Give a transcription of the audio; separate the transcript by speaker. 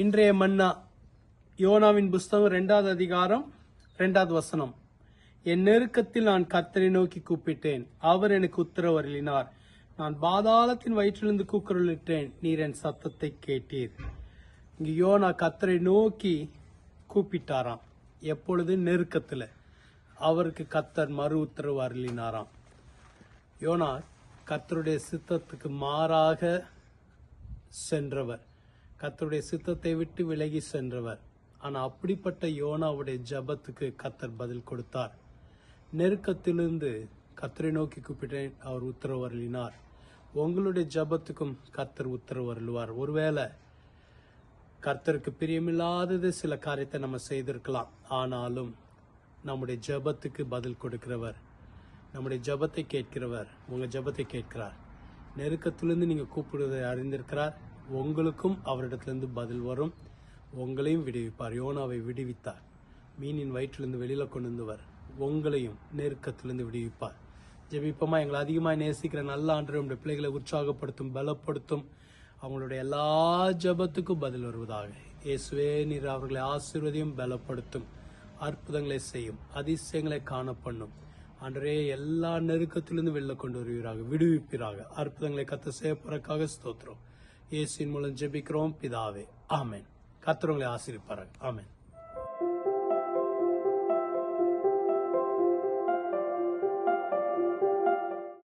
Speaker 1: இன்றைய மன்னா யோனாவின் புஸ்தகம் ரெண்டாவது அதிகாரம் ரெண்டாவது வசனம். என் நெருக்கத்தில் நான் கத்தரை நோக்கி கூப்பிட்டேன். அவர் எனக்கு உத்தரவு அருளினார். நான் பாதாளத்தின் வயிற்றிலிருந்து கூக்குரலிட்டேன். நீர் என் சத்தத்தை கேட்டீர். இங்கு யோனா கத்தரை நோக்கி கூப்பிட்டாராம். எப்பொழுது? நெருக்கத்தில். அவருக்கு கத்தர் மறு உத்தரவு அருளினாராம். யோனா கத்தருடைய சித்தத்துக்கு மாறாக சென்றவர். கத்தருடைய சித்தத்தை விட்டு விலகி சென்றவர். ஆனா அப்படிப்பட்ட யோனாவுடைய ஜெபத்துக்கு கர்த்தர் பதில் கொடுத்தார். நெருக்கத்திலிருந்து கத்தரை நோக்கி கூப்பிட்டேன் அவர் உத்தரவு அருளினார். உங்களுடைய ஜெபத்துக்கும் கர்த்தர் உத்தரவு அருள்வார். ஒருவேளை கர்த்தருக்கு பிரியமில்லாதது சில காரியத்தை நம்ம செய்திருக்கலாம். ஆனாலும் நம்முடைய ஜெபத்துக்கு பதில் கொடுக்கிறவர் நம்முடைய ஜெபத்தை கேட்கிறவர் உங்க ஜெபத்தை கேட்கிறார். நெருக்கத்திலிருந்து நீங்க கூப்பிடுவதை அறிந்திருக்கிறார். உங்களுக்கும் அவரிடத்திலிருந்து பதில் வரும். உங்களையும் விடுவிப்பார். யோனாவை விடுவித்தார். மீனின் வயிற்றிலிருந்து வெளியில் கொண்டு வந்தவர் உங்களையும் நெருக்கத்திலிருந்து விடுவிப்பார். ஜெபிப்போமா? எங்களை அதிகமாக நேசிக்கிற நல்ல ஆண்டு உடைய பிள்ளைகளை உற்சாகப்படுத்தும் பலப்படுத்தும். அவங்களுடைய எல்லா ஜெபத்துக்கும் பதில் வருவதாக. இயேசுவே நீர் அவர்களை ஆசீர்வதியும் பலப்படுத்தும். அற்புதங்களை செய்யும் அதிசயங்களை காண பண்ணும் அன்றே எல்லா நெருக்கத்திலிருந்து வெளில கொண்டு வருவீராக விடுவிப்பீராக. அற்புதங்களை கத்த செய்யப்போறக்காக ஸ்தோத்திரம். இயேசின் மூலம் ஜெபிக்கிறோம். பிதாவே ஆமேன். கத்தவங்களை ஆசீர்விப்பார்கள் ஆமேன்.